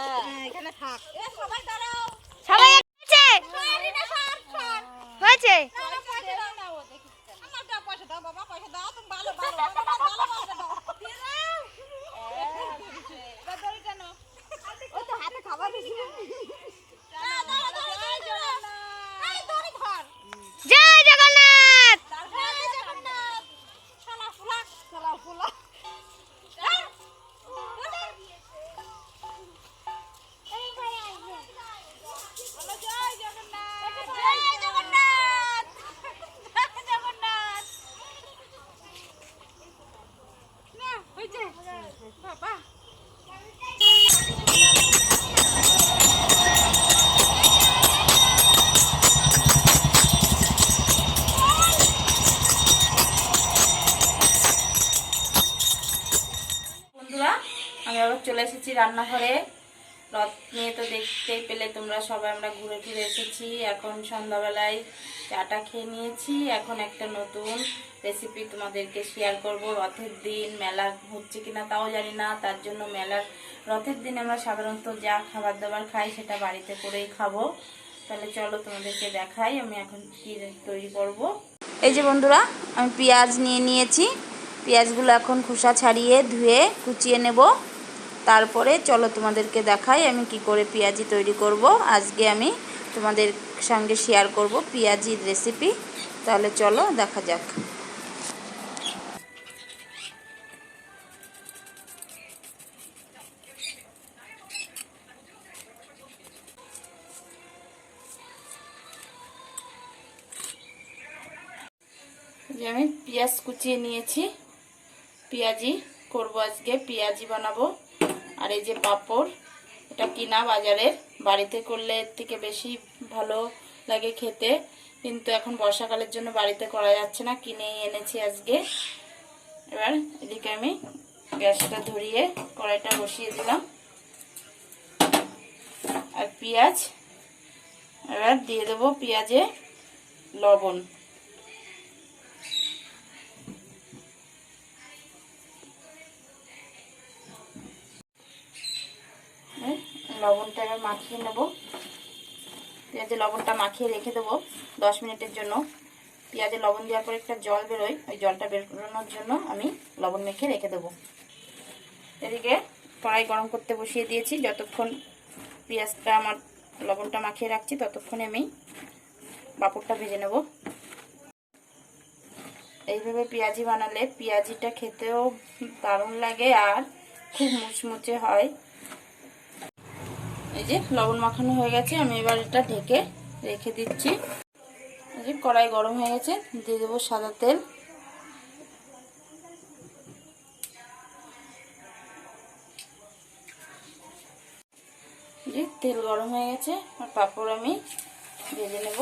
হ্যাঁ, এখানে থাক। চলে এসেছি রান্নাঘরে। রথ নিয়ে তো দেখতেই পেলে তোমরা সবাই, আমরা ঘুরে ফিরে এসেছি। এখন সন্ধ্যাবেলায় চাটা খেয়ে নিয়েছি। এখন একটা নতুন রেসিপি তোমাদেরকে শেয়ার করব। রথের দিন, মেলা হচ্ছে কিনা তাও জানি না। তার জন্য মেলার, রথের দিন আমরা সাধারণত যা খাবার দাবার খাই সেটা বাড়িতে করেই খাব। তাহলে চলো তোমাদেরকে দেখাই, আমি এখন কি তৈরি করব। এই যে বন্ধুরা, আমি পেঁয়াজ নিয়ে নিয়েছি। পেঁয়াজগুলো এখন খোসা ছাড়িয়ে ধুয়ে কুচিয়ে নেব। তারপরে চলো তোমাদেরকে দেখাই আমি কি করে পেঁয়াজি তৈরি করব। আজকে আমি তোমাদের সঙ্গে শেয়ার করব পেঁয়াজির রেসিপি তাহলে চলো দেখা যাক। যে আমি পেঁয়াজ কুচিয়ে নিয়েছি। পেঁয়াজি করব আজকে, পেঁয়াজি বানাবো। আর এই যে পাঁপড়, এটা কিনা বাজারের। বাড়িতে করলে এর থেকে বেশি ভালো লাগে খেতে। কিন্তু এখন বর্ষাকালের জন্য বাড়িতে করা যাচ্ছে না, কিনেই এনেছি আজকে। এবার এদিকে আমি গ্যাসটা ধরিয়ে কড়াইটা বসিয়ে দিলাম। আর পেঁয়াজ, এবার দিয়ে দেবো পেঁয়াজে লবণ। লবণটা এবার মাখিয়ে নেব। পেঁয়াজে লবণটা মাখিয়ে রেখে দেবো দশ মিনিটের জন্য। পেঁয়াজে লবণ দেওয়ার পরে একটা জল বেরোয়, ওই জলটা বেরোনোর জন্য আমি লবণ মেখে রেখে দেবো। এদিকে কড়াই গরম করতে বসিয়ে দিয়েছি। যতক্ষণ পেঁয়াজটা আমার লবণটা মাখিয়ে রাখছি, ততক্ষণে আমি পাঁপড়টা ভেজে নেব। এইভাবে পেঁয়াজি বানালে পেঁয়াজিটা খেতেও দারুণ লাগে আর খুব মুচমুচে হয়। এই যে লবণ মাখানো হয়ে গেছে, আমি এবার এটা ঢেকে রেখে দিচ্ছি। এই যে কড়াই গরম হয়ে গেছে, দিয়ে দেবো সাদা তেল। তেল গরম হয়ে গেছে, আর পাঁপড় আমি ভেজে নেব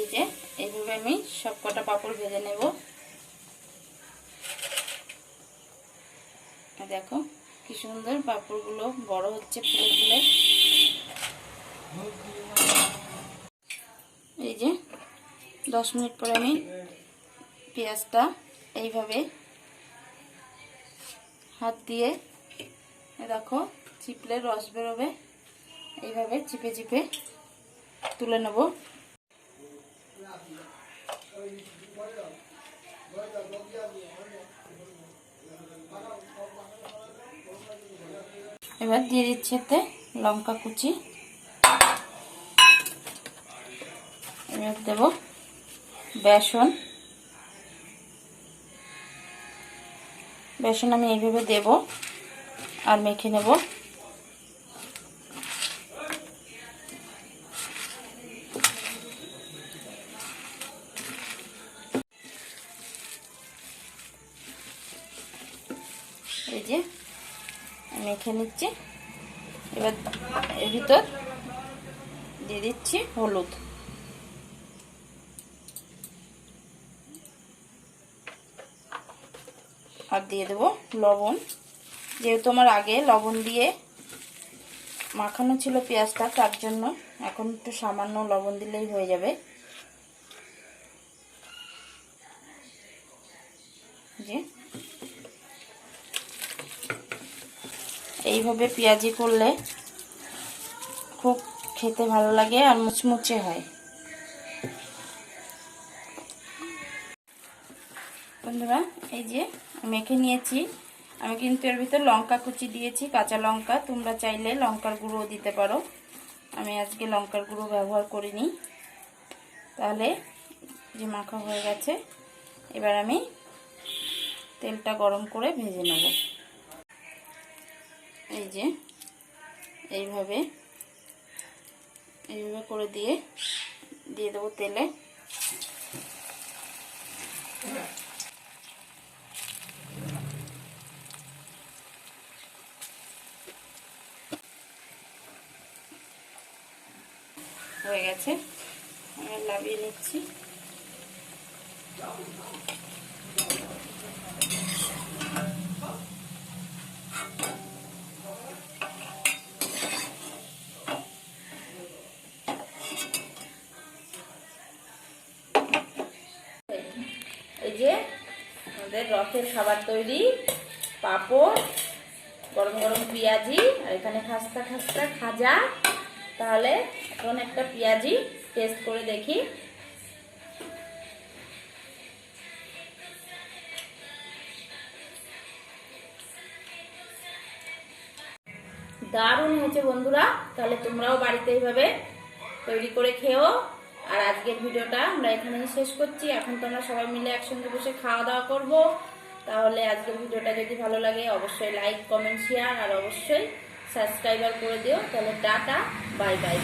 এই যে আমি সব কটা পাঁপড় ভেজে নেব। দেখো কি সুন্দর পাঁপড়গুলো বড় হচ্ছে ফুলে ফুলে। এই যে দশ মিনিট পরে আমি পেঁয়াজটা এইভাবে হাত দিয়ে দেখো চিপলে রস বেরোবে। এইভাবে চিপে চিপে তুলে নেব। এবার দিয়ে দিচ্ছি এতে লঙ্কা কুচি। এবার দেব বেসন। বেসন আমি এইভাবে দেব আর মেখে নেব। এই যে মেখে নিচ্ছি। এবার এর ভিতর দিয়ে দিচ্ছি হলুদ। আর দিয়ে দেবো লবণ। যেহেতু আমার আগে লবণ দিয়ে মাখানো ছিল পেঁয়াজটা, তার জন্য এখন একটু সামান্য লবণ দিলেই হয়ে যাবে। যে এইভাবে পেঁয়াজি করলে খুব খেতে ভালো লাগে আর মুচমুচে হয়। বন্ধুরা, এই যে মেখে নিয়েছি। আমি কিন্তু এর ভিতর লঙ্কা কুচি দিয়েছি, কাঁচা লঙ্কা। তোমরা চাইলে লঙ্কার গুঁড়ো দিতে পারো। আমি আজকে লঙ্কার গুঁড়ো ব্যবহার করিনি। তাহলে যে মাখা হয়ে গেছে, এবার আমি তেলটা গরম করে ভেজে নেব। এই যে, এইভাবে এইভাবে করে দিয়ে দিয়ে দেবো তেলে। হয়ে গেছে। আমি লাভিয়ে নিচ্ছি। এই যে আমাদের খাবার তৈরি, পাঁপড়, গরম গরম পেঁয়াজি, আর এখানে খাস্তা খাস্তা খাজা। তাহলে এখন একটা পেঁয়াজি টেস্ট করে দেখি। দারুণ হয়েছে বন্ধুরা, তাহলে তোমরাও বাড়িতে এইভাবে তৈরি করে খেও। আর আজকের ভিডিওটা আমরা এখানেই শেষ করছি। এখন তোমরা সবাই মিলে একসঙ্গে বসে খাওয়া দাওয়া করব। তাহলে আজকের ভিডিওটা যদি ভালো লাগে, অবশ্যই লাইক কমেন্ট শেয়ার আর অবশ্যই সাবস্ক্রাইবার করে দিও। তাহলে টাটা বাই বাই